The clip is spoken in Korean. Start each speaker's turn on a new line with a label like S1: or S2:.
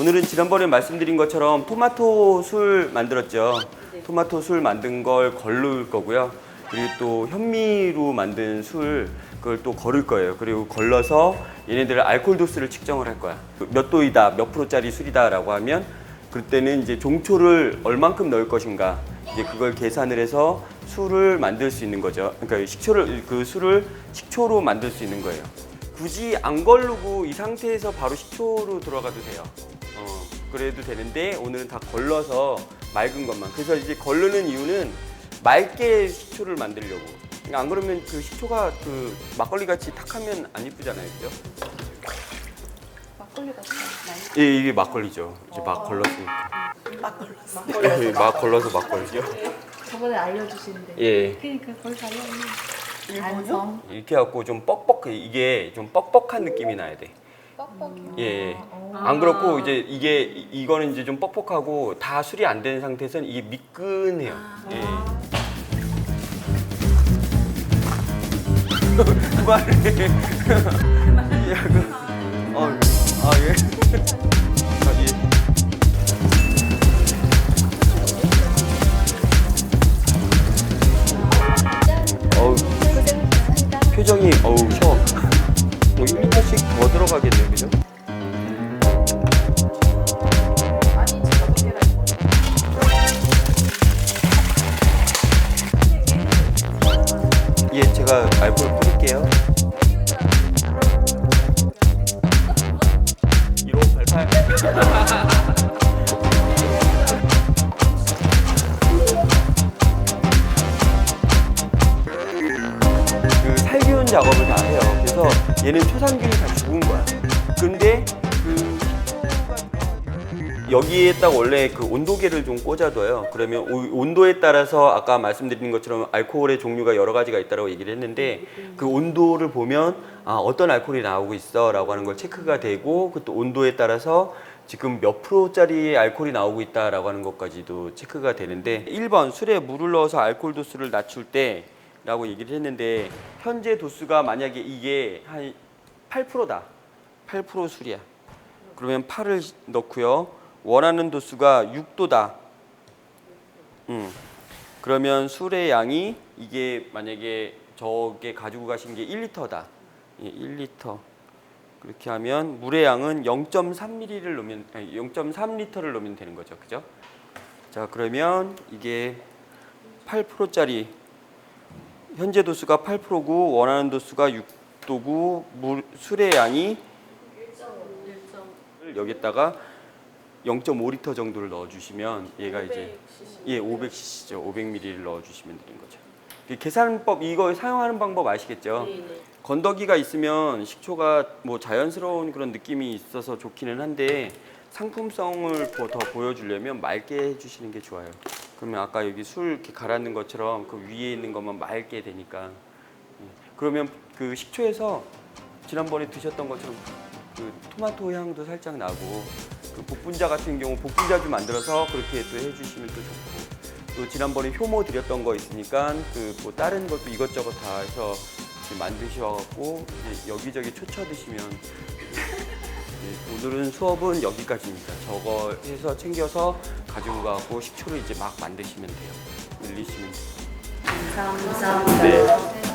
S1: 오늘은 지난번에 말씀드린 것처럼 토마토 술 만들었죠.
S2: 네.
S1: 토마토 술 만든 걸 걸를 거고요. 그리고 또 현미로 만든 술 그걸 또 걸을 거예요. 그리고 걸러서 얘네들 알코올 도수를 측정을 할 거야. 몇 도이다, 몇 프로짜리 술이다라고 하면 그때는 이제 종초를 얼만큼 넣을 것인가 이제 그걸 계산을 해서 술을 만들 수 있는 거죠. 그러니까 식초를 그 술을 식초로 만들 수 있는 거예요. 굳이 안 걸르고 이 상태에서 바로 식초로 들어가도 돼요. 어, 그래도 되는데 오늘은 다 걸러서 맑은 것만. 그래서 이제 걸르는 이유는 맑게 식초를 만들려고. 그러니까 안 그러면 그 식초가 그 막걸리 같이 탁하면 안 이쁘잖아요, 그죠?
S2: 막걸리 같은
S1: 예, 이게 막걸리죠. 이제 막 걸렀으니까.
S2: 막 걸렸어.
S1: 예, 막 걸러서 막걸리죠.
S2: 저번에 알려주시는데.
S1: 예.
S2: 그러니까 거기 가려면 안성
S1: 이렇게 해갖고 좀 뻑뻑 이게 좀 뻑뻑한 느낌이 나야 돼.
S2: 뻑뻑이.
S1: 예. 예. 안 그렇고 이제 이게 이- 이거는 이제 좀 뻑뻑하고 다 술이 안 된 상태에서는 이게 미끈해요. 예. 그만해. 야, 그, 어, 아 예. 아, 예. 어우, 표정이 어우 예, 제가 알코올 뿌릴게요. 1588. 그 살균 작업을 다 해요. 그래서 얘는 초산균이 다 죽은 거야. 근데 그 여기에 딱 원래 그 온도계를 좀 꽂아둬요. 그러면 오- 온도에 따라서 아까 말씀드린 것처럼 알코올의 종류가 여러 가지가 있다고 얘기를 했는데 그 온도를 보면 아, 어떤 알코올이 나오고 있어라고 하는 걸 체크가 되고 그 또 온도에 따라서 지금 몇 프로짜리 알코올이 나오고 있다라고 하는 것까지도 체크가 되는데 1번 술에 물을 넣어서 알코올 도수를 낮출 때 라고 얘기를 했는데 현재 도수가 만약에 이게 한 8%다. 8% 술이야. 그러면 8을 넣고요. 원하는 도수가 6도다. 음. 그러면 술의 양이 이게 만약에 저게 가지고 가신 게 1리터다. 예, 1리터. 그렇게 하면 물의 양은 0.3ml를 넣으면 아니, 0.3리터를 넣으면 되는 거죠. 그죠? 자, 그러면 이게 8%짜리 현재 도수가 8%고 원하는 도수가 6도고 물 술의 양이 여기다가 0.5리터 정도를 넣어주시면 얘가 이제 예 500cc죠 500ml를 넣어주시면 되는 거죠. 그 계산법 이거 사용하는 방법 아시겠죠? 건더기가 있으면 식초가 뭐 자연스러운 그런 느낌이 있어서 좋기는 한데 상품성을 더, 더 보여주려면 맑게 해주시는 게 좋아요. 그러면 아까 여기 술 이렇게 갈아넣은 것처럼 그 위에 있는 것만 맑게 되니까 예. 그러면 그 식초에서 지난번에 드셨던 것처럼 그 토마토 향도 살짝 나고 그 복분자 같은 경우 복분자주 만들어서 그렇게 또 해주시면 또 좋고 또 지난번에 효모 드렸던 거 있으니까 그 뭐 다른 것도 이것저것 다 해서 만드셔갖고 이제 여기저기 초쳐 드시면 네, 오늘은 수업은 여기까지입니다. 저거 해서 챙겨서 가지고 가고 식초를 이제 막 만드시면 돼요. 늘리시면 돼요.
S2: 감사합니다.
S1: 네.